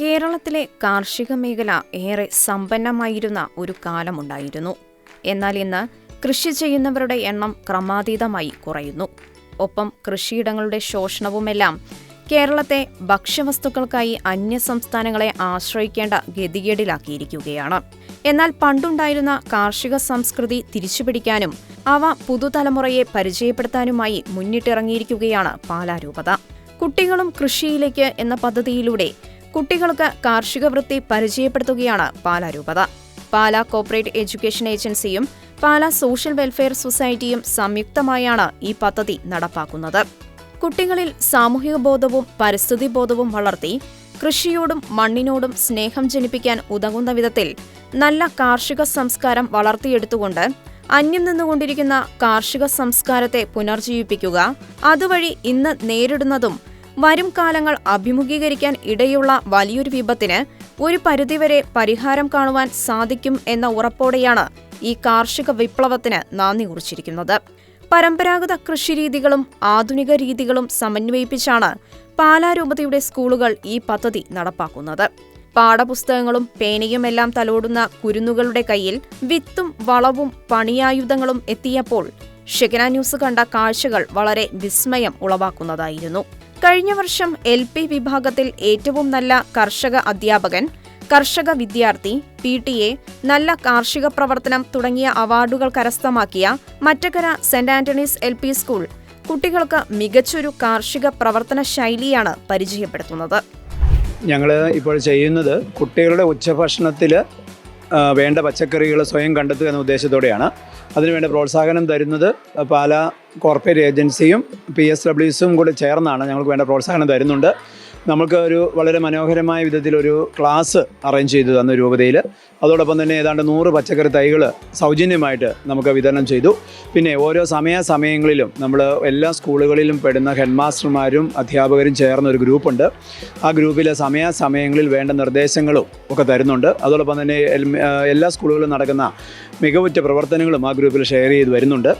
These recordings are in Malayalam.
കേരളത്തിലെ കാർഷിക മേഖല ഏറെ സമ്പന്നമായിരുന്ന ഒരു കാലമുണ്ടായിരുന്നു. എന്നാൽ ഇന്ന് കൃഷി ചെയ്യുന്നവരുടെ എണ്ണം ക്രമാതീതമായി കുറയുന്നു. ഒപ്പം കൃഷിയിടങ്ങളുടെ ശോഷണവുമെല്ലാം കേരളത്തെ ഭക്ഷ്യവസ്തുക്കൾക്കായി അന്യസംസ്ഥാനങ്ങളെ ആശ്രയിക്കേണ്ട ഗതികേടിലാക്കിയിരിക്കുകയാണ്. എന്നാൽ പണ്ടുണ്ടായിരുന്ന കാർഷിക സംസ്കൃതി തിരിച്ചുപിടിക്കാനും അവ പുതുതലമുറയെ പരിചയപ്പെടുത്താനുമായി മുന്നിട്ടിറങ്ങിയിരിക്കുകയാണ് പാലാരൂപത. കുട്ടികളും കൃഷിയിലേക്ക് എന്ന പദ്ധതിയിലൂടെ കുട്ടികൾക്ക് കാർഷിക വൃത്തി പരിചയപ്പെടുത്തുകയാണ് പാലാരൂപത പാല കോപ്പറേറ്റ് എഡ്യൂക്കേഷൻ ഏജൻസിയും പാല സോഷ്യൽ വെൽഫെയർ സൊസൈറ്റിയും സംയുക്തമായാണ് ഈ പദ്ധതി നടപ്പാക്കുന്നത്. കുട്ടികളിൽ സാമൂഹിക ബോധവും പരിസ്ഥിതി ബോധവും വളർത്തി കൃഷിയോടും മണ്ണിനോടും സ്നേഹം ജനിപ്പിക്കാൻ ഉതകുന്ന വിധത്തിൽ നല്ല കാർഷിക സംസ്കാരം വളർത്തിയെടുത്തുകൊണ്ട് അന്യം നിന്നുകൊണ്ടിരിക്കുന്ന കാർഷിക സംസ്കാരത്തെ പുനർജീവിപ്പിക്കുക അതുവഴി ഇന്ന് നേരിടുന്നതും വരും കാലങ്ങൾ അഭിമുഖീകരിക്കാൻ ഇടയുള്ള വലിയൊരു വിപത്തിന് ഒരു പരിധിവരെ പരിഹാരം കാണുവാൻ സാധിക്കും എന്ന ഉറപ്പോടെയാണ് ഈ കാർഷിക വിപ്ലവത്തിന് നാന്ദി കുറിച്ചിരിക്കുന്നത്. പരമ്പരാഗത കൃഷിരീതികളും ആധുനിക രീതികളും സമന്വയിപ്പിച്ചാണ് പാലാരൂപതയുടെ സ്കൂളുകൾ ഈ പദ്ധതി നടപ്പാക്കുന്നത്. പാഠപുസ്തകങ്ങളും പേനയുമെല്ലാം തലോടുന്ന കുരുന്നുകളുടെ കയ്യിൽ വിത്തും വളവും പണിയായുധങ്ങളും എത്തിയപ്പോൾ ഷെഗന ന്യൂസ് കണ്ട കാഴ്ചകൾ വളരെ വിസ്മയം ഉളവാക്കുന്നതായിരുന്നു. കഴിഞ്ഞ വർഷം എൽ പി വിഭാഗത്തിൽ ഏറ്റവും നല്ല കർഷക അധ്യാപകൻ കർഷക വിദ്യാർത്ഥി പി ടി എ നല്ല കാർഷിക പ്രവർത്തനം തുടങ്ങിയ അവാർഡുകൾ കരസ്ഥമാക്കിയ Mattakkara saint Antony's L P school കുട്ടികൾക്ക് മികച്ചൊരു കാർഷിക പ്രവർത്തന ശൈലിയാണ് പരിചയപ്പെടുത്തുന്നത്. ഞങ്ങൾ ഇപ്പോൾ ചെയ്യുന്നത് കുട്ടികളുടെ ഉച്ചഭക്ഷണത്തിൽ വേണ്ട പച്ചക്കറികൾ സ്വയം കണ്ടെത്തുക എന്ന ഉദ്ദേശത്തോടെയാണ്. അതിനുവേണ്ട പ്രോത്സാഹനം തരുന്നത് പാല കോർപ്പറേറ്റ് ഏജൻസിയും പി എസ് ഡബ്ല്യുസും കൂടെ ചേർന്നാണ് ഞങ്ങൾക്ക് വേണ്ട പ്രോത്സാഹനം തരുന്നുണ്ട്. നമുക്ക് ഒരു വളരെ മനോഹരമായ വിധത്തിലൊരു ക്ലാസ് അറേഞ്ച് ചെയ്തു തന്ന രൂപതയിൽ. അതോടൊപ്പം തന്നെ ഏതാണ്ട് നൂറ് പച്ചക്കറി തൈകൾ സൗജന്യമായിട്ട് നമുക്ക് വിതരണം ചെയ്തു. പിന്നെ ഓരോ സമയാസമയങ്ങളിലും നമ്മൾ എല്ലാ സ്കൂളുകളിലും പെടുന്ന ഹെഡ്മാസ്റ്റർമാരും അധ്യാപകരും ചേർന്ന ഒരു ഗ്രൂപ്പുണ്ട്. ആ ഗ്രൂപ്പിലെ സമയാസമയങ്ങളിൽ വേണ്ട നിർദ്ദേശങ്ങളും ഒക്കെ തരുന്നുണ്ട്. അതോടൊപ്പം തന്നെ എല്ലാ സ്കൂളുകളിലും നടക്കുന്ന മികവുറ്റ പ്രവർത്തനങ്ങളും ആ ഗ്രൂപ്പിൽ ഷെയർ ചെയ്ത് വരുന്നുണ്ട്.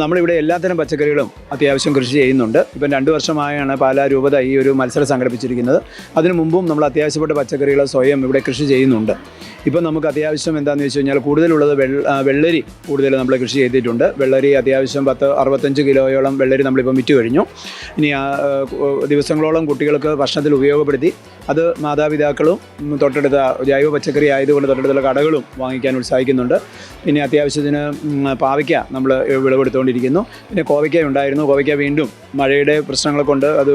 നമ്മളിവിടെ എല്ലാത്തരം പച്ചക്കറികളും അത്യാവശ്യം കൃഷി ചെയ്യുന്നുണ്ട്. ഇപ്പം രണ്ട് വർഷമായാണ് പാലാ രൂപത ഈ ഒരു മത്സരം സംഘടിപ്പിച്ചിരിക്കുന്നത്. അതിനു മുമ്പും നമ്മൾ അത്യാവശ്യപ്പെട്ട പച്ചക്കറികൾ സ്വയം ഇവിടെ കൃഷി ചെയ്യുന്നുണ്ട്. ഇപ്പം നമുക്ക് അത്യാവശ്യം എന്താണെന്ന് വെച്ച് കഴിഞ്ഞാൽ കൂടുതലുള്ളത് വെള്ളരി കൂടുതൽ നമ്മൾ കൃഷി ചെയ്തിട്ടുണ്ട്. വെള്ളരി അത്യാവശ്യം പത്ത് അറുപത്തഞ്ച് കിലോയോളം വെള്ളരി നമ്മളിപ്പം വിറ്റ് കഴിഞ്ഞു. ഇനി ദിവസങ്ങളോളം കുട്ടികൾക്ക് ഭക്ഷണത്തിൽ ഉപയോഗപ്പെടുത്തി അത് മാതാപിതാക്കളും തൊട്ടടുത്ത ജൈവ പച്ചക്കറി ആയതുകൊണ്ട് തൊട്ടടുത്തുള്ള കടകളും വാങ്ങിക്കാൻ ഉത്സാഹിക്കുന്നുണ്ട്. പിന്നെ അത്യാവശ്യത്തിന് പാവയ്ക്ക നമ്മൾ വിളവെടുത്തുകൊണ്ടിരിക്കുന്നു പിന്നെ കോവയ്ക്ക ഉണ്ടായിരുന്നു. കോവയ്ക്ക വീണ്ടും മഴയുടെ പ്രശ്നങ്ങൾ കൊണ്ട് അത്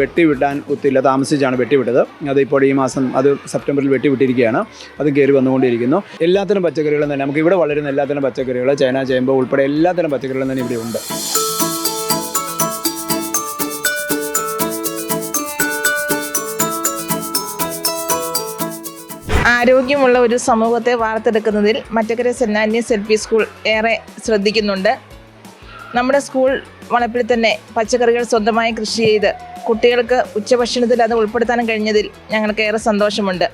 വെട്ടിവിട്ടാൻ ഒത്തില്ല താമസിച്ചാണ് വെട്ടിവിട്ടത്. അത് ഇപ്പോൾ ഈ മാസം അത് സെപ്റ്റംബറിൽ വെട്ടിവിട്ടിരിക്കുകയാണ്. അത് കയറി വന്നുകൊണ്ടിരിക്കുന്നു. എല്ലാത്തരം പച്ചക്കറികളും തന്നെ നമുക്ക് ഇവിടെ വളരുന്ന എല്ലാത്തരം പച്ചക്കറികൾ ചൈന ചേമ്പ് ഉൾപ്പെടെ എല്ലാത്തരം പച്ചക്കറികളും തന്നെ ഇവിടെ ഉണ്ട്. ആരോഗ്യമുള്ള ഒരു സമൂഹത്തെ വാർത്തെടുക്കുന്നതിൽ Mattakkara saint selfie L P school ഏറെ ശ്രദ്ധിക്കുന്നുണ്ട്. നമ്മുടെ സ്കൂൾ വളപ്പിൽ തന്നെ പച്ചക്കറികൾ സ്വന്തമായി കൃഷി ചെയ്ത് കുട്ടികൾക്ക് ഉച്ചഭക്ഷണത്തിൽ അത് ഉൾപ്പെടുത്താനും കഴിഞ്ഞതിൽ ഞങ്ങൾക്ക് ഏറെ സന്തോഷമുണ്ട്.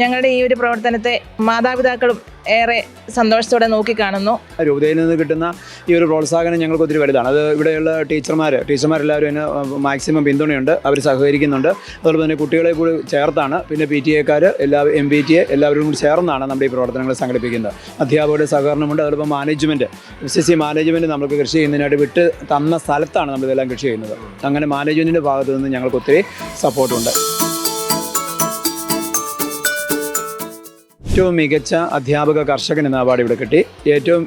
ഞങ്ങളുടെ ഈ ഒരു പ്രവർത്തനത്തെ മാതാപിതാക്കളും ഏറെ സന്തോഷത്തോടെ നോക്കിക്കാണുന്നു രൂപതയിൽ നിന്ന് കിട്ടുന്ന ഈ ഒരു പ്രോത്സാഹനം ഞങ്ങൾക്ക് ഒത്തിരി വലുതാണ്. അത് ഇവിടെയുള്ള ടീച്ചർമാർ ടീച്ചർമാരെല്ലാവരും അതിന് മാക്സിമം പിന്തുണയുണ്ട്. അവർ സഹകരിക്കുന്നുണ്ട്. അതുപോലെ തന്നെ കുട്ടികളെ കൂടി ചേർത്താണ്. പിന്നെ പി ടി എക്കാർ എല്ലാ എം പി ടി എ എല്ലാവരും കൂടി ചേർന്നാണ് നമ്മുടെ ഈ പ്രവർത്തനങ്ങൾ സംഘടിപ്പിക്കുന്നത്. അധ്യാപകരുടെ സഹകരണമുണ്ട്. അതോടൊപ്പം management S S C management നമുക്ക് കൃഷി ചെയ്യുന്നതിനായിട്ട് വിട്ട് തന്ന സ്ഥലത്താണ് നമ്മളിതെല്ലാം കൃഷി ചെയ്യുന്നത്. അങ്ങനെ മാനേജ്മെന്റിന്റെ ഭാഗത്തു നിന്ന് ഞങ്ങൾക്ക് ഒത്തിരി സപ്പോർട്ടുണ്ട്. ഏറ്റവും മികച്ച അധ്യാപക കർഷകൻ എന്ന അവാർഡ് ഇവിടെ കിട്ടി. ഏറ്റവും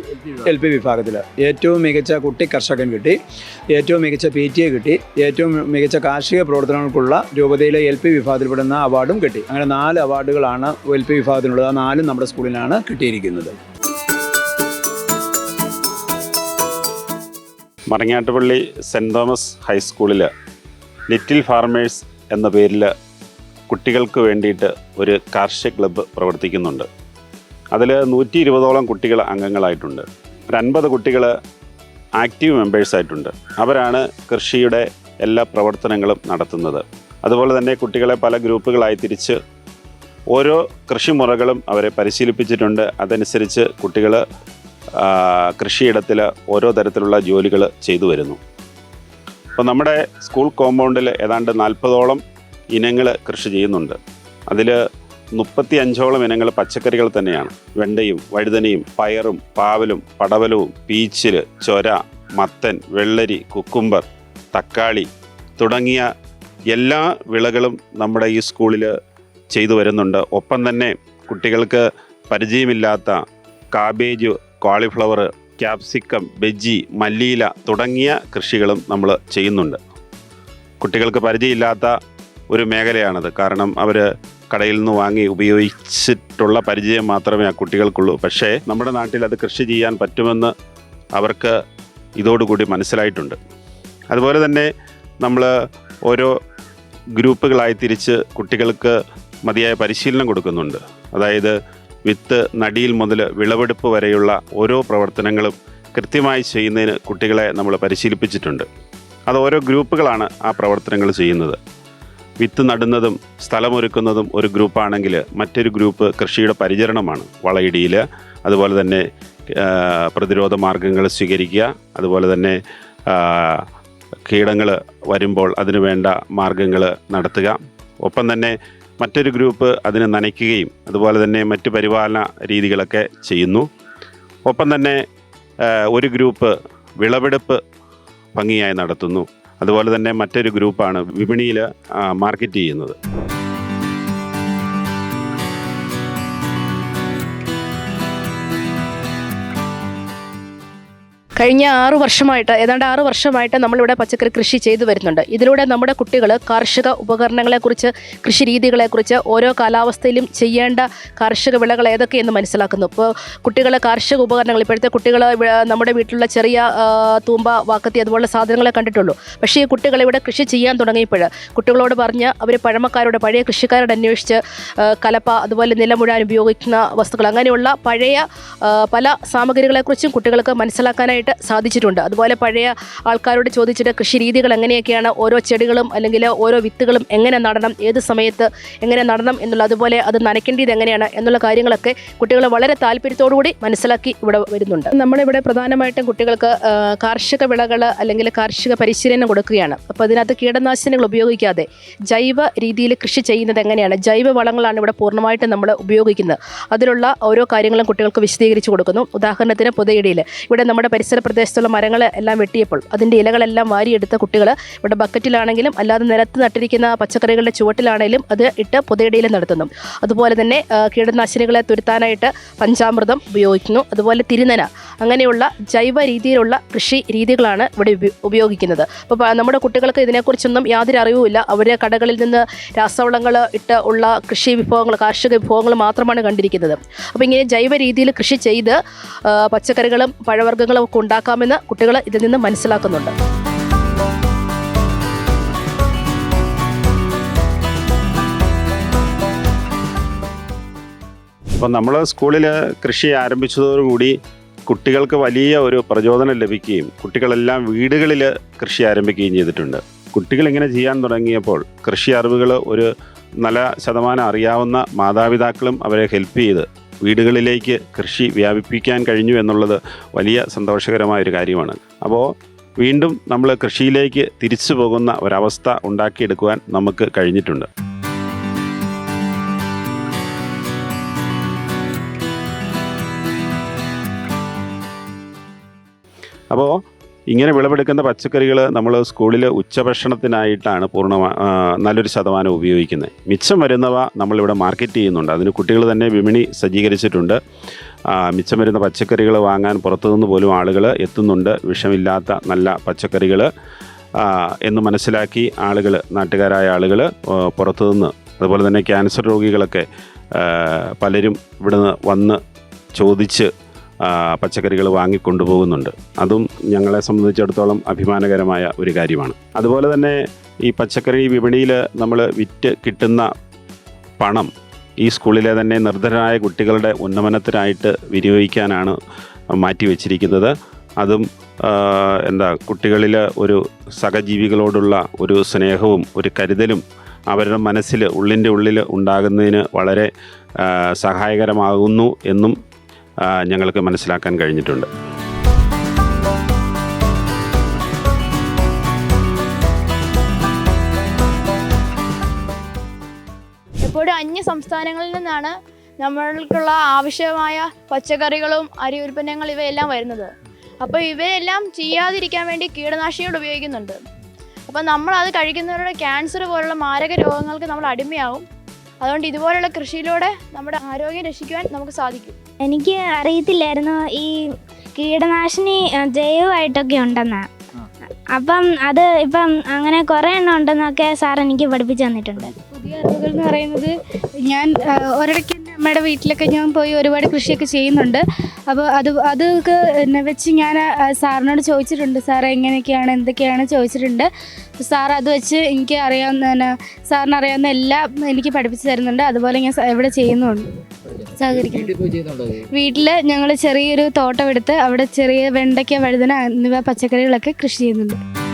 എൽ പി വിഭാഗത്തിൽ ഏറ്റവും മികച്ച കുട്ടി കർഷകൻ കിട്ടി. ഏറ്റവും മികച്ച പി ടി എ കിട്ടി. ഏറ്റവും മികച്ച കാർഷിക പ്രവർത്തനങ്ങൾക്കുള്ള രൂപതയിലെ എൽ പി വിഭാഗത്തിൽപ്പെടുന്ന അവാർഡും കിട്ടി. അങ്ങനെ നാല് അവാർഡുകളാണ് എൽ പി വിഭാഗത്തിനുള്ളത്. ആ നാലും നമ്മുടെ സ്കൂളിലാണ് കിട്ടിയിരിക്കുന്നത്. മറങ്ങാട്ടുപള്ളി സെന്റ് തോമസ് ഹൈസ്കൂളിൽ ലിറ്റിൽ ഫാർമേഴ്സ് എന്ന പേരിൽ കുട്ടികൾക്ക് വേണ്ടിയിട്ട് ഒരു കാർഷിക ക്ലബ്ബ് പ്രവർത്തിക്കുന്നുണ്ട്. അതിൽ നൂറ്റി ഇരുപതോളം കുട്ടികൾ അംഗങ്ങളായിട്ടുണ്ട്. ഒരു അൻപത് കുട്ടികൾ ആക്റ്റീവ് മെമ്പേഴ്സായിട്ടുണ്ട് അവരാണ് കൃഷിയുടെ എല്ലാ പ്രവർത്തനങ്ങളും നടത്തുന്നത്. അതുപോലെ തന്നെ കുട്ടികളെ പല ഗ്രൂപ്പുകളായി തിരിച്ച് ഓരോ കൃഷിമുറകളും അവരെ പരിശീലിപ്പിച്ചിട്ടുണ്ട്. അതനുസരിച്ച് കുട്ടികൾ കൃഷിയിടത്തിൽ ഓരോ തരത്തിലുള്ള ജോലികൾ ചെയ്തു വരുന്നു. അപ്പോൾ നമ്മുടെ സ്കൂൾ കോമ്പൗണ്ടിൽ ഏതാണ്ട് നാൽപ്പതോളം ഇനങ്ങൾ കൃഷി ചെയ്യുന്നുണ്ട്. അതിൽ മുപ്പത്തി അഞ്ചോളം ഇനങ്ങൾ പച്ചക്കറികൾ തന്നെയാണ്. വെണ്ടയും വഴുതനയും പയറും പാവലും പടവലവും പീച്ചിൽ ചൊര മത്തൻ വെള്ളരി കുക്കുംബർ തക്കാളി തുടങ്ങിയ എല്ലാ വിളകളും നമ്മുടെ ഈ സ്കൂളിൽ ചെയ്തു വരുന്നുണ്ട്. ഒപ്പം തന്നെ കുട്ടികൾക്ക് പരിചയമില്ലാത്ത കാബേജ് കോളിഫ്ലവർ ക്യാപ്സിക്കം ബെജ്ജി മല്ലീല തുടങ്ങിയ കൃഷികളും നമ്മൾ ചെയ്യുന്നുണ്ട്. കുട്ടികൾക്ക് പരിചയമില്ലാത്ത ഒരു മേഖലയാണത്. കാരണം അവർ കടയിൽ നിന്ന് വാങ്ങി ഉപയോഗിച്ചിട്ടുള്ള പരിചയം മാത്രമേ ആ കുട്ടികൾക്കുള്ളൂ. പക്ഷേ നമ്മുടെ നാട്ടിൽ അത് കൃഷി ചെയ്യാൻ പറ്റുമെന്ന് അവർക്ക് ഇതോടുകൂടി മനസ്സിലായിട്ടുണ്ട്. അതുപോലെ തന്നെ നമ്മൾ ഓരോ ഗ്രൂപ്പുകളായി തിരിച്ച് കുട്ടികൾക്ക് മതിയായ പരിശീലനം കൊടുക്കുന്നുണ്ട്. അതായത് വിത്ത് നടിയിൽ മുതൽ വിളവെടുപ്പ് വരെയുള്ള ഓരോ പ്രവർത്തനങ്ങളും കൃത്യമായി ചെയ്യുന്നതിന് കുട്ടികളെ നമ്മൾ പരിശീലിപ്പിച്ചിട്ടുണ്ട്. അത് ഓരോ ഗ്രൂപ്പുകളാണ് ആ പ്രവർത്തനങ്ങൾ ചെയ്യുന്നത്. വിത്ത് നടുന്നതും സ്ഥലമൊരുക്കുന്നതും ഒരു ഗ്രൂപ്പാണെങ്കിൽ മറ്റൊരു ഗ്രൂപ്പ് കൃഷിയുടെ പരിചരണമാണ്. വളയിടിയിൽ അതുപോലെ തന്നെ പ്രതിരോധ മാർഗങ്ങൾ സ്വീകരിക്കുക അതുപോലെ തന്നെ കീടങ്ങൾ വരുമ്പോൾ അതിനു വേണ്ട മാർഗങ്ങൾ നടത്തുക. ഒപ്പം തന്നെ മറ്റൊരു ഗ്രൂപ്പ് അതിനെ നനയ്ക്കുകയും അതുപോലെ തന്നെ മറ്റ് പരിപാലന രീതികളൊക്കെ ചെയ്യുന്നു. ഒപ്പം തന്നെ ഒരു ഗ്രൂപ്പ് വിളവെടുപ്പ് ഭംഗിയായി നടത്തുന്നു. അതുപോലെ തന്നെ മറ്റൊരു ഗ്രൂപ്പാണ് വിപണിയിൽ മാർക്കറ്റ് ചെയ്യുന്നത്. കഴിഞ്ഞ ആറ് വർഷമായിട്ട് ഏതാണ്ട് ആറ് വർഷമായിട്ട് നമ്മളിവിടെ പച്ചക്കറി കൃഷി ചെയ്തു വരുന്നുണ്ട്. ഇതിലൂടെ നമ്മുടെ കുട്ടികൾ കാർഷിക ഉപകരണങ്ങളെക്കുറിച്ച് കൃഷി രീതികളെക്കുറിച്ച് ഓരോ കാലാവസ്ഥയിലും ചെയ്യേണ്ട കാർഷിക വിളകൾ ഏതൊക്കെയെന്ന് മനസ്സിലാക്കുന്നു. ഇപ്പോൾ കുട്ടികൾ കാർഷിക ഉപകരണങ്ങൾ ഇപ്പോഴത്തെ കുട്ടികൾ നമ്മുടെ വീട്ടിലുള്ള ചെറിയ തൂമ്പ വാക്കത്തി അതുപോലുള്ള സാധനങ്ങളെ കണ്ടിട്ടുള്ളൂ. പക്ഷേ ഈ കുട്ടികൾ ഇവിടെ കൃഷി ചെയ്യാൻ തുടങ്ങിയപ്പോൾ കുട്ടികളോട് പറഞ്ഞ് അവർ പഴമക്കാരോട് പഴയ കൃഷിക്കാരോട് അന്വേഷിച്ച് കലപ്പ അതുപോലെ നിലമുഴാൻ ഉപയോഗിക്കുന്ന വസ്തുക്കൾ അങ്ങനെയുള്ള പഴയ പല സാമഗ്രികളെക്കുറിച്ചും കുട്ടികൾക്ക് മനസ്സിലാക്കാനായിട്ട് സാധിച്ചിട്ടുണ്ട്. അതുപോലെ പഴയ ആൾക്കാരോട് ചോദിച്ചിട്ട് കൃഷി രീതികൾ എങ്ങനെയൊക്കെയാണ്? ഓരോ ചെടികളും അല്ലെങ്കിൽ ഓരോ വിത്തുകളും എങ്ങനെ നടണം? ഏത് സമയത്ത് എങ്ങനെ നടണം? എന്നുള്ള അതുപോലെ അത് നനയ്ക്കേണ്ടത് എങ്ങനെയാണ്? എന്നുള്ള കാര്യങ്ങളൊക്കെ കുട്ടികൾ വളരെ താല്പര്യത്തോടുകൂടി മനസ്സിലാക്കി ഇവിടെ വരുന്നുണ്ട്. നമ്മളിവിടെ പ്രധാനമായിട്ടും കുട്ടികൾക്ക് കാർഷിക വിളകൾ അല്ലെങ്കിൽ കാർഷിക പരിശീലനം കൊടുക്കുകയാണ്. അപ്പോൾ അതിനകത്ത് കീടനാശിനികൾ ഉപയോഗിക്കാതെ ജൈവ രീതിയിൽ കൃഷി ചെയ്യുന്നത് എങ്ങനെയാണ്? ജൈവ വളങ്ങളാണ് ഇവിടെ പൂർണമായിട്ടും നമ്മൾ ഉപയോഗിക്കുന്നത്. അതിലുള്ള ഓരോ കാര്യങ്ങളും കുട്ടികൾക്ക് വിശദീകരിച്ച് കൊടുക്കുന്നു. ഉദാഹരണത്തിന് പുതയിടയിൽ. ഇവിടെ നമ്മുടെ പരിസര പ്രദേശത്തുള്ള മരങ്ങൾ എല്ലാം വെട്ടിയപ്പോൾ അതിന്റെ ഇലകളെല്ലാം വാരിയെടുത്ത കുട്ടികൾ ഇവിടെ ബക്കറ്റിലാണെങ്കിലും അല്ലാതെ നിലത്ത് നട്ടിരിക്കുന്ന പച്ചക്കറികളുടെ ചുവട്ടിലാണെങ്കിലും അത് ഇട്ട് പുതയിടയിൽ നടത്തുന്നു. അതുപോലെ തന്നെ കീടനാശിനികളെ തുരുത്താനായിട്ട് പഞ്ചാമൃതം ഉപയോഗിക്കുന്നു. അതുപോലെ തിരുനന അങ്ങനെയുള്ള ജൈവ രീതിയിലുള്ള കൃഷി രീതികളാണ് ഇവിടെ ഉപയോഗിക്കുന്നത്. അപ്പോൾ നമ്മുടെ കുട്ടികൾക്ക് ഇതിനെക്കുറിച്ചൊന്നും യാതൊരു അറിവുമില്ല. അവർ കടകളിൽ നിന്ന് രാസവളങ്ങൾ ഇട്ട് ഉള്ള കൃഷി വിഭവങ്ങൾ കാർഷിക വിഭവങ്ങൾ മാത്രമാണ് കണ്ടിരിക്കുന്നത്. അപ്പോൾ ഇങ്ങനെ ജൈവ രീതിയിൽ കൃഷി ചെയ്ത് പച്ചക്കറികളും പഴവർഗങ്ങളും ഒക്കെ ഉണ്ടാക്കാമെന്ന് കുട്ടികൾ ഇതിൽ നിന്ന് മനസ്സിലാക്കുന്നുണ്ട്. ഇപ്പം നമ്മൾ സ്കൂളിൽ കൃഷി ആരംഭിച്ചതോടുകൂടി കുട്ടികൾക്ക് വലിയ ഒരു പ്രചോദനം ലഭിക്കുകയും കുട്ടികളെല്ലാം വീടുകളിൽ കൃഷി ആരംഭിക്കുകയും ചെയ്തിട്ടുണ്ട്. കുട്ടികൾ ഇങ്ങനെ ചെയ്യാൻ തുടങ്ങിയപ്പോൾ കൃഷി അറിവുകൾ ഒരു നല്ല ശതമാനം അറിയാവുന്ന മാതാപിതാക്കളും അവരെ ഹെൽപ്പ് ചെയ്ത് വീടുകളിലേക്ക് കൃഷി വ്യാപിപ്പിക്കാൻ കഴിഞ്ഞു എന്നുള്ളത് വലിയ സന്തോഷകരമായ ഒരു കാര്യമാണ്. അപ്പോൾ വീണ്ടും നമ്മൾ കൃഷിയിലേക്ക് തിരിച്ചു പോകുന്ന ഒരവസ്ഥ ഉണ്ടാക്കിയെടുക്കുവാൻ നമുക്ക് കഴിഞ്ഞിട്ടുണ്ട്. അപ്പോൾ ഇങ്ങനെ വിളവെടുക്കുന്ന പച്ചക്കറികൾ നമ്മൾ സ്കൂളിൽ ഉച്ചഭക്ഷണത്തിനായിട്ടാണ് പൂർണ നല്ലൊരു ശതമാനം ഉപയോഗിക്കുന്നത്. മിച്ചം വരുന്നവ നമ്മളിവിടെ മാർക്കറ്റ് ചെയ്യുന്നുണ്ട്. അതിന് കുട്ടികൾ തന്നെ വിപണി സജ്ജീകരിച്ചിട്ടുണ്ട്. മിച്ചം വരുന്ന പച്ചക്കറികൾ വാങ്ങാൻ പുറത്തുനിന്ന് പോലും ആളുകൾ എത്തുന്നുണ്ട്. വിഷമില്ലാത്ത നല്ല പച്ചക്കറികൾ എന്ന് മനസ്സിലാക്കി ആളുകൾ നാട്ടുകാരായ ആളുകൾ പുറത്തുനിന്ന്. അതുപോലെ തന്നെ ക്യാൻസർ രോഗികളൊക്കെ പലരും ഇവിടുന്ന് വന്ന് ചോദിച്ച് പച്ചക്കറികൾ വാങ്ങിക്കൊണ്ടുപോകുന്നുണ്ട്. അതും ഞങ്ങളെ സംബന്ധിച്ചിടത്തോളം അഭിമാനകരമായ ഒരു കാര്യമാണ്. അതുപോലെ തന്നെ ഈ പച്ചക്കറി വിപണിയിൽ നമ്മൾ വിറ്റ് കിട്ടുന്ന പണം ഈ സ്കൂളിലെ തന്നെ നിർധനരായ കുട്ടികളുടെ ഉന്നമനത്തിനായിട്ട് വിനിയോഗിക്കാനാണ് മാറ്റിവെച്ചിരിക്കുന്നത്. അതും എന്താ കുട്ടികളിൽ ഒരു സഹജീവികളോടുള്ള ഒരു സ്നേഹവും ഒരു കരുതലും അവരുടെ മനസ്സിൽ ഉള്ളിന്റെ ഉള്ളിൽ ഉണ്ടാകുന്നതിന് വളരെ സഹായകരമാകുന്നു എന്നും ഞങ്ങൾക്ക് മനസ്സിലാക്കാൻ കഴിഞ്ഞിട്ടുണ്ട്. എപ്പോഴും അന്യ സംസ്ഥാനങ്ങളിൽ നിന്നാണ് നമ്മൾക്കുള്ള ആവശ്യമായ പച്ചക്കറികളും അരി ഉൽപ്പന്നങ്ങൾ ഇവയെല്ലാം വരുന്നത്. അപ്പോൾ ഇവയെല്ലാം ചെയ്യാതിരിക്കാൻ വേണ്ടി കീടനാശിനികൾ ഉപയോഗിക്കുന്നുണ്ട്. അപ്പോൾ നമ്മൾ അത് കഴിക്കുന്നവരുടെ ക്യാൻസർ പോലുള്ള മാരക രോഗങ്ങൾക്ക് നമ്മൾ അടിമയാവും. അതുകൊണ്ട് ഇതുപോലുള്ള കൃഷിയിലൂടെ നമ്മുടെ ആരോഗ്യം രക്ഷിക്കുവാൻ നമുക്ക് സാധിക്കും. എനിക്ക് അറിയത്തില്ലായിരുന്നു ഈ കീടനാശിനി ജൈവമായിട്ടൊക്കെ ഉണ്ടെന്ന്. അപ്പം അത് ഇപ്പം അങ്ങനെ കുറേ എണ്ണം ഉണ്ടെന്നൊക്കെ സാർ എനിക്ക് പഠിപ്പിച്ചു തന്നിട്ടുണ്ട്. പുതിയ അറിവുകൾ എന്ന് പറയുന്നത് ഞാൻ ഒരിടയ്ക്ക് അമ്മയുടെ വീട്ടിലൊക്കെ ഞാൻ പോയി ഒരുപാട് കൃഷിയൊക്കെ ചെയ്യുന്നുണ്ട്. അപ്പോൾ അത് അതൊക്കെ എന്നെ വെച്ച് ഞാൻ സാറിനോട് ചോദിച്ചിട്ടുണ്ട്. സാർ എങ്ങനെയൊക്കെയാണ് എന്തൊക്കെയാണ് ചോദിച്ചിട്ടുണ്ട്. സാർ അത് വെച്ച് എനിക്ക് അറിയാവുന്ന സാറിന് അറിയാവുന്ന എല്ലാം എനിക്ക് പഠിപ്പിച്ച് തരുന്നുണ്ട്. അതുപോലെ ഞാൻ ഇവിടെ ചെയ്യുന്നുണ്ട്. സഹകരിക്കുന്നു. വീട്ടിൽ ഞങ്ങൾ ചെറിയൊരു തോട്ടം എടുത്ത് അവിടെ ചെറിയ വെണ്ടയ്ക്ക വഴുതന എന്നിവ പച്ചക്കറികളൊക്കെ കൃഷി ചെയ്യുന്നുണ്ട്.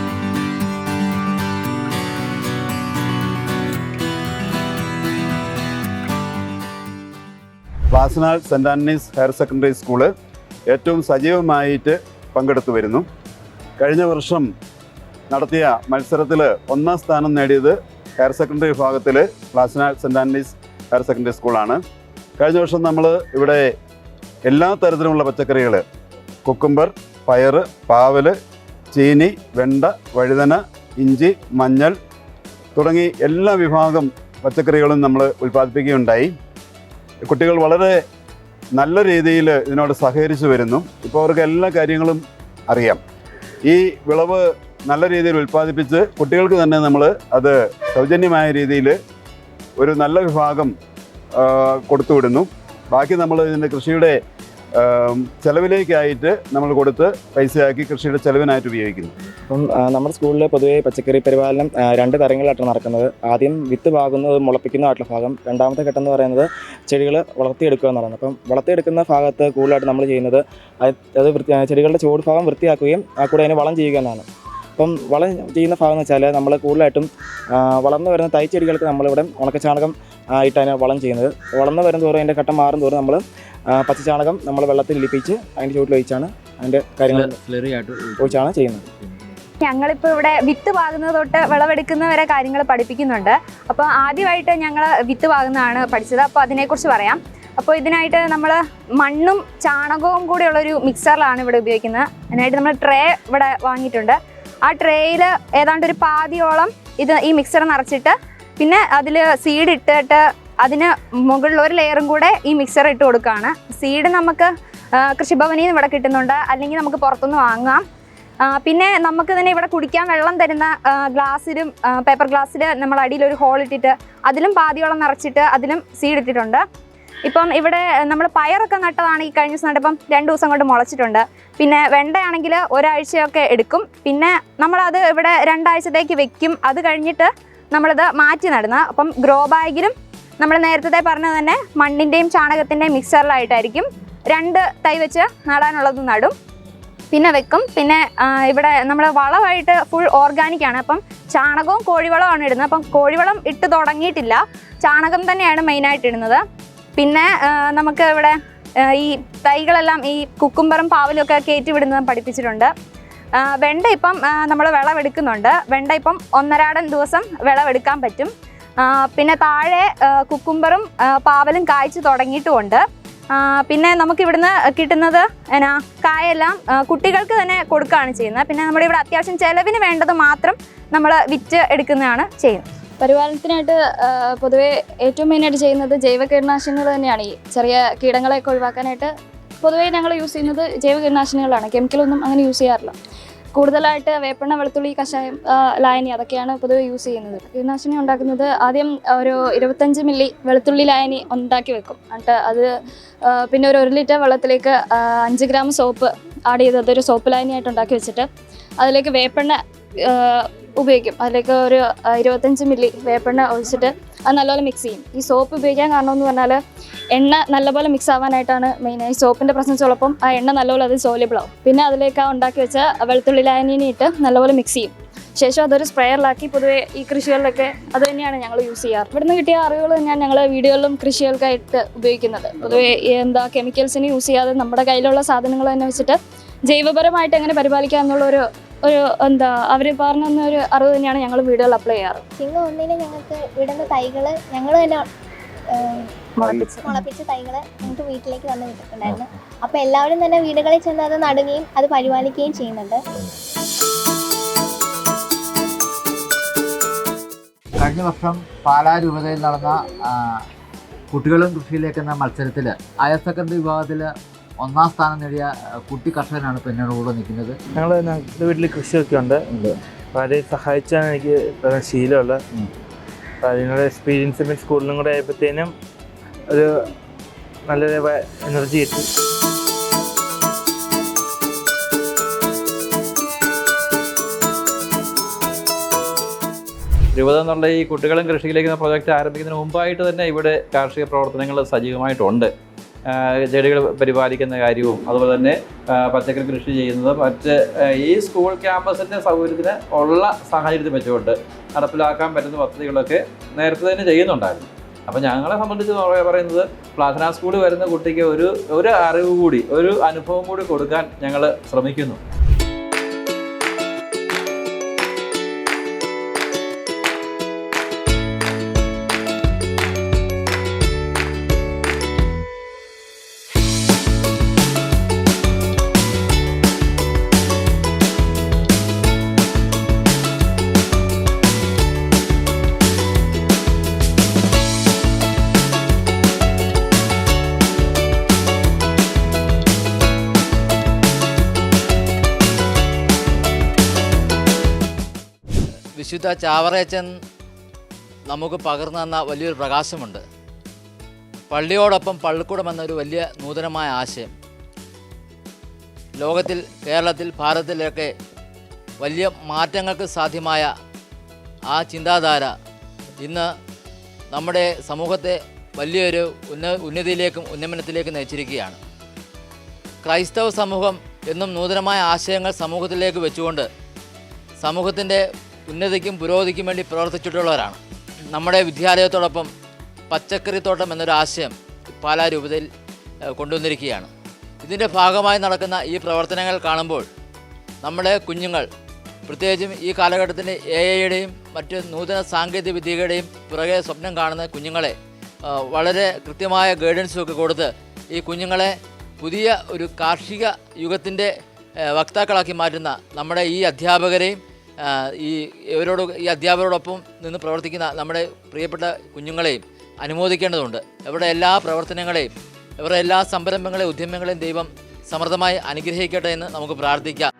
ക്ലാസ്നാൽ saint Antony's higher secondary school ഏറ്റവും സജീവമായിട്ട് പങ്കെടുത്തു വരുന്നു കഴിഞ്ഞ വർഷം നടത്തിയ മത്സരത്തിൽ ഒന്നാം സ്ഥാനം നേടിയത് ഹയർ സെക്കൻഡറി വിഭാഗത്തിൽ വാസനാൾ സെന്റ് ആന്റണീസ് ഹയർ സെക്കൻഡറി സ്കൂളാണ്. കഴിഞ്ഞ വർഷം നമ്മൾ ഇവിടെ എല്ലാ തരത്തിലുമുള്ള പച്ചക്കറികൾ കുക്കുംബർ പയർ പാവൽ ചീനി വെണ്ട വഴുതന ഇഞ്ചി മഞ്ഞൾ തുടങ്ങി എല്ലാ വിഭാഗം പച്ചക്കറികളും നമ്മൾ ഉൽപ്പാദിപ്പിക്കുകയുണ്ടായി. കുട്ടികൾ വളരെ നല്ല രീതിയിൽ ഇതിനോട് സഹകരിച്ചു വരുന്നു. ഇപ്പോൾ അവർക്ക് എല്ലാ കാര്യങ്ങളും അറിയാം. ഈ വിളവ് നല്ല രീതിയിൽ ഉൽപ്പാദിപ്പിച്ച് കുട്ടികൾക്ക് തന്നെ നമ്മൾ അത് സൗജന്യമായ രീതിയിൽ ഒരു നല്ല വിഭാഗം കൊടുത്തു വിടുന്നു. ബാക്കി നമ്മൾ ഇതിന്റെ കൃഷിയുടെ ചെലവിലേക്കായിട്ട് നമ്മൾ കൊടുത്ത് പൈസയാക്കി കൃഷിയുടെ ചെലവിനായിട്ട് ഉപയോഗിക്കുന്നു. അപ്പം നമ്മുടെ സ്കൂളിൽ പൊതുവേ പച്ചക്കറി പരിപാലനം രണ്ട് തരങ്ങളിലായിട്ടാണ് നടക്കുന്നത്. ആദ്യം വിത്ത് പാകുന്നത് മുളപ്പിക്കുന്നതായിട്ടുള്ള ഭാഗം രണ്ടാമത്തെ ഘട്ടം എന്ന് പറയുന്നത് ചെടികൾ വളർത്തിയെടുക്കുക എന്നുള്ളതാണ്. അപ്പം വളർത്തിയെടുക്കുന്ന ഭാഗത്ത് കൂടുതലായിട്ട് നമ്മൾ ചെയ്യുന്നത് അത് ചെടികളുടെ ചുവട് ഭാഗം വൃത്തിയാക്കുകയും ആ കൂടെ അതിനെ വളം ചെയ്യുക എന്നാണ്. അപ്പം വളം ചെയ്യുന്ന ഭാഗം എന്ന് വെച്ചാൽ നമ്മൾ കൂടുതലായിട്ടും വളർന്നു വരുന്ന തൈ ചെടികൾക്ക് നമ്മളിവിടെ ഉണക്കച്ചാണകം ആയിട്ടാണ് വളം ചെയ്യുന്നത്. വളർന്നു വരും തോറും അതിന്റെ ഘട്ടം മാറും തോറും നമ്മൾ പച്ചച്ചാണകം നമ്മൾ വെള്ളത്തിൽ ലിപ്പിച്ച് അതിന്റെ ചുവട്ടിൽ ഒഴിച്ചാണ് അതിന്റെ കാര്യങ്ങൾ ഒഴിച്ചാണ് ചെയ്യുന്നത്. ഞങ്ങളിപ്പോൾ ഇവിടെ വിത്ത് പാകുന്നത് തൊട്ട് വിളവെടുക്കുന്ന വരെ കാര്യങ്ങൾ പഠിപ്പിക്കുന്നുണ്ട്. അപ്പോൾ ആദ്യമായിട്ട് ഞങ്ങൾ വിത്ത് പാകുന്നതാണ് പഠിച്ചത്. അപ്പോൾ അതിനെക്കുറിച്ച് പറയാം. അപ്പോൾ ഇതിനായിട്ട് നമ്മൾ മണ്ണും ചാണകവും കൂടിയുള്ളൊരു മിക്സറിലാണ് ഇവിടെ ഉപയോഗിക്കുന്നത്. അതിനായിട്ട് നമ്മൾ ട്രേ ഇവിടെ വാങ്ങിയിട്ടുണ്ട്. ആ ട്രേയിൽ ഏതാണ്ട് ഒരു പാതിയോളം ഇത് ഈ മിക്സർ നിറച്ചിട്ട് പിന്നെ അതിൽ സീഡ് ഇട്ടിട്ട് അതിന് മുകളിൽ ഒരു ലെയറും കൂടെ ഈ മിക്സർ ഇട്ട് കൊടുക്കുകയാണ് സീഡ് നമുക്ക് കൃഷിഭവനിൽ നിന്ന് ഇവിടെ കിട്ടുന്നുണ്ട്. അല്ലെങ്കിൽ നമുക്ക് പുറത്തുനിന്ന് വാങ്ങാം. പിന്നെ നമുക്ക് തന്നെ ഇവിടെ കുടിക്കാൻ വെള്ളം തരുന്ന ഗ്ലാസ്സിലും പേപ്പർ ഗ്ലാസ്സിൽ നമ്മൾ അടിയിൽ ഒരു ഹോൾ ഇട്ടിട്ട് അതിലും പാതിയോളം നിറച്ചിട്ട് അതിലും സീഡ് ഇട്ടിട്ടുണ്ട്. ഇപ്പം ഇവിടെ നമ്മൾ പയറൊക്കെ നട്ടതാണ് ഈ കഴിഞ്ഞ ദിവസം നട്ടപ്പം രണ്ട് ദിവസം കൊണ്ട് മുളച്ചിട്ടുണ്ട്. പിന്നെ വെണ്ടയാണെങ്കിൽ ഒരാഴ്ചയൊക്കെ എടുക്കും. പിന്നെ നമ്മളത് ഇവിടെ രണ്ടാഴ്ചത്തേക്ക് വെക്കും. അത് കഴിഞ്ഞിട്ട് നമ്മളിത് മാറ്റി നടുന്നത്. അപ്പം ഗ്രോ ബാഗിലും നമ്മൾ നേരത്തെ പറഞ്ഞത് തന്നെ മണ്ണിന്റെയും ചാണകത്തിന്റെയും മിക്സറിലായിട്ടായിരിക്കും രണ്ട് തൈ വെച്ച് നടാനുള്ളത് നടും. പിന്നെ വെക്കും. പിന്നെ ഇവിടെ നമ്മൾ വളമായിട്ട് ഫുൾ ഓർഗാനിക് ആണ്. അപ്പം ചാണകവും കോഴിവളമാണ് ഇടുന്നത്. അപ്പം കോഴിവളം ഇട്ട് തുടങ്ങിയിട്ടില്ല. ചാണകം തന്നെയാണ് മെയിനായിട്ട് ഇടുന്നത്. പിന്നെ നമുക്ക് ഇവിടെ ഈ തൈകളെല്ലാം ഈ കുക്കുംബറും പാവലും ഒക്കെ കയറ്റി പഠിപ്പിച്ചിട്ടുണ്ട്. വെണ്ട ഇപ്പം നമ്മൾ വിളവെടുക്കുന്നുണ്ട്. വെണ്ട ഇപ്പം ഒന്നരാടൻ ദിവസം വിളവെടുക്കാൻ പറ്റും. പിന്നെ താഴെ കുക്കുംബറും പാവലും കായ്ച്ചു തുടങ്ങിയിട്ടുമുണ്ട്. പിന്നെ നമുക്ക് ഇവിടുന്ന് കിട്ടുന്നത് എന്നാ കായെല്ലാം കുട്ടികൾക്ക് തന്നെ കൊടുക്കുകയാണ് ചെയ്യുന്നത്. പിന്നെ നമ്മുടെ ഇവിടെ അത്യാവശ്യം ചിലവിന് വേണ്ടത് മാത്രം നമ്മൾ വിറ്റ് എടുക്കുന്നതാണ് ചെയ്യുന്നത്. പരിപാലനത്തിനായിട്ട് പൊതുവേ ഏറ്റവും മെയിനായിട്ട് ചെയ്യുന്നത് ജൈവ കീടനാശിനികൾ തന്നെയാണ്. ഈ ചെറിയ കീടങ്ങളെയൊക്കെ ഒഴിവാക്കാനായിട്ട് പൊതുവേ ഞങ്ങൾ യൂസ് ചെയ്യുന്നത് ജൈവ കീടനാശിനികളാണ് കെമിക്കലൊന്നും അങ്ങനെ യൂസ് ചെയ്യാറില്ല. കൂടുതലായിട്ട് വേപ്പെണ്ണ വെളുത്തുള്ളി കഷായം ലായനി അതൊക്കെയാണ് പൊതുവെ യൂസ് ചെയ്യുന്നത്. കീടനാശിനി ഉണ്ടാക്കുന്നത് ആദ്യം ഒരു ഇരുപത്തഞ്ച് മില്ലി വെളുത്തുള്ളി ലായനി ഉണ്ടാക്കി വെക്കും. എന്നിട്ട് അത് പിന്നെ ഒരു ഒരു ലിറ്റർ വെള്ളത്തിലേക്ക് അഞ്ച് ഗ്രാം സോപ്പ് ആഡ് ചെയ്ത് അതൊരു സോപ്പ് ലായനി ആയിട്ട് ഉണ്ടാക്കി വെച്ചിട്ട് അതിലേക്ക് വേപ്പെണ്ണ ഉപയോഗിക്കും. അതിലേക്ക് ഒരു ഇരുപത്തഞ്ച് മില്ലി വേപ്പെണ്ണ ഒഴിച്ചിട്ട് അത് നല്ലപോലെ മിക്സ് ചെയ്യും. ഈ സോപ്പ് ഉപയോഗിക്കാൻ കാരണം എന്ന് പറഞ്ഞാൽ എണ്ണ നല്ലപോലെ മിക്സ് ആവാനായിട്ടാണ് മെയിൻ ഈ സോപ്പിന്റെ പ്രസൻസ് ഉള്ളപ്പം ആ എണ്ണ നല്ലപോലെ അത് സോലിബിൾ ആവും. പിന്നെ അതിലേക്ക് ആ ഉണ്ടാക്കി വെച്ച വെളുത്തുള്ളി ലായനീനി ഇട്ട് നല്ലപോലെ മിക്സ് ചെയ്യും. ശേഷം അതൊരു സ്പ്രെയറിലാക്കി പൊതുവേ ഈ കൃഷികളിലൊക്കെ അത് തന്നെയാണ് ഞങ്ങൾ യൂസ് ചെയ്യാറ്. ഇവിടുന്ന് കിട്ടിയ അറിവുകൾ തന്നെയാണ് ഞങ്ങൾ വീടുകളിലും കൃഷികൾക്കായിട്ട് ഉപയോഗിക്കുന്നത്. പൊതുവേ എന്താ കെമിക്കൽസിന് യൂസ് ചെയ്യാതെ നമ്മുടെ കയ്യിലുള്ള സാധനങ്ങൾ തന്നെ വെച്ചിട്ട് ജൈവപരമായിട്ട് എങ്ങനെ പരിപാലിക്കാം എന്നുള്ള ഒരു എന്താ അവർ പറഞ്ഞു തന്ന ഒരു അറിവ് തന്നെയാണ് ഞങ്ങൾ വീടുകൾ അപ്ലൈ ചെയ്യാറ്. ചിങ്ങ ഒന്നിന് ഞങ്ങൾക്ക് ഇവിടുന്ന് തൈകൾ ഞങ്ങൾ തന്നെ മുളപ്പിച്ച്. മുളപ്പിച്ച തൈകൾ ഞങ്ങൾക്ക് വീട്ടിലേക്ക് വന്ന് വിട്ടിട്ടുണ്ടായിരുന്നു. അപ്പോൾ എല്ലാവരും തന്നെ വീടുകളിൽ ചെന്ന് അത് നടുകയും അത് പരിപാലിക്കുകയും ചെയ്യുന്നുണ്ട്. കഴിഞ്ഞ വർഷം പാലാ രൂപതയിൽ നടന്ന കുട്ടികളും കൃഷിയിലേക്ക് എന്ന മത്സരത്തിൽ ഹയർ സെക്കൻഡറി വിഭാഗത്തിൽ ഒന്നാം സ്ഥാനം നേടിയ കുട്ടി കർഷകനാണ് ഇപ്പോൾ എന്നോട് കൂടെ നിൽക്കുന്നത്. ഞങ്ങൾ ഞങ്ങളുടെ വീട്ടിൽ കൃഷിയൊക്കെ ഉണ്ട്. അവരെ അത് സഹായിച്ചാണ് എനിക്ക് അപ്പം അതിനുള്ള എക്സ്പീരിയൻസ് പിന്നെ സ്കൂളിലും കൂടെ ആയപ്പോഴത്തേനും ഒരു നല്ലൊരു എനർജി കിട്ടി. രൂപത എന്നുള്ള ഈ കുട്ടികളും കൃഷിയിലേക്ക് എന്ന പ്രോജക്റ്റ് ആരംഭിക്കുന്നതിന് മുമ്പായിട്ട് തന്നെ ഇവിടെ കാർഷിക പ്രവർത്തനങ്ങൾ സജീവമായിട്ടുണ്ട്. ചെടികൾ പരിപാലിക്കുന്ന കാര്യവും. അതുപോലെ തന്നെ പച്ചക്കറി കൃഷി ചെയ്യുന്നത് മറ്റ് ഈ സ്കൂൾ ക്യാമ്പസിന്റെ സൗകര്യത്തിന് ഉള്ള സാഹചര്യത്തിൽ വെച്ചുകൊണ്ട് നടപ്പിലാക്കാൻ പറ്റുന്ന പദ്ധതികളൊക്കെ നേരത്തെ തന്നെ ചെയ്യുന്നുണ്ടായിരുന്നു. അപ്പോൾ ഞങ്ങളെ സംബന്ധിച്ച് പറ- പറയുന്നത് പ്ലാസന സ്കൂളിൽ വരുന്ന കുട്ടിക്ക് ഒരു ഒരു അറിവ് കൂടി ഒരു അനുഭവം കൂടി കൊടുക്കാൻ ഞങ്ങൾ ശ്രമിക്കുന്നു. വിശുദ്ധ ചാവറയച്ചൻ നമുക്ക് പകർന്നു തന്ന വലിയൊരു പ്രകാശമുണ്ട്. പള്ളിയോടൊപ്പം പള്ളിക്കൂടം എന്നൊരു വലിയ നൂതനമായ ആശയം. ലോകത്തിൽ കേരളത്തിൽ ഭാരതത്തിലൊക്കെ വലിയ മാറ്റങ്ങൾക്ക് സാധ്യമായ ആ ചിന്താധാര ഇന്ന് നമ്മുടെ സമൂഹത്തെ വലിയൊരു ഉന്ന ഉന്നതിയിലേക്കും ഉന്നമനത്തിലേക്കും നയിച്ചിരിക്കുകയാണ്. ക്രൈസ്തവ സമൂഹം എന്നും നൂതനമായ ആശയങ്ങൾ സമൂഹത്തിലേക്ക് വെച്ചുകൊണ്ട് സമൂഹത്തിന്റെ ഉന്നതിക്കും പുരോഗതിക്കും വേണ്ടി പ്രവർത്തിച്ചിട്ടുള്ളവരാണ്. നമ്മുടെ വിദ്യാലയത്തോടൊപ്പം പച്ചക്കറിത്തോട്ടം എന്നൊരു ആശയം പാലാ രൂപതയിൽ കൊണ്ടുവന്നിരിക്കുകയാണ്. ഇതിന്റെ ഭാഗമായി നടക്കുന്ന ഈ പ്രവർത്തനങ്ങൾ കാണുമ്പോൾ നമ്മുടെ കുഞ്ഞുങ്ങൾ പ്രത്യേകിച്ചും ഈ കാലഘട്ടത്തിൽ എ ഐയുടെയും മറ്റ് നൂതന സാങ്കേതിക വിദ്യകളുടെയും പുറകെ സ്വപ്നം കാണുന്ന കുഞ്ഞുങ്ങളെ വളരെ കൃത്യമായ ഗൈഡൻസും ഒക്കെ കൊടുത്ത് ഈ കുഞ്ഞുങ്ങളെ പുതിയ ഒരു കാർഷിക യുഗത്തിന്റെ വക്താക്കളാക്കി മാറ്റുന്ന നമ്മുടെ ഈ അധ്യാപകരെയും ഈ ഇവരോട് ഈ അധ്യാപകരോടൊപ്പം നിന്ന് പ്രവർത്തിക്കുന്ന നമ്മുടെ പ്രിയപ്പെട്ട കുഞ്ഞുങ്ങളെയും അനുമോദിക്കേണ്ടതുണ്ട്. ഇവരുടെ എല്ലാ പ്രവർത്തനങ്ങളെയും ഇവരുടെ എല്ലാ സംരംഭങ്ങളെയും ഉദ്യമങ്ങളെയും ദൈവം സമൃദ്ധമായി അനുഗ്രഹിക്കട്ടെ എന്ന് നമുക്ക് പ്രാർത്ഥിക്കാം.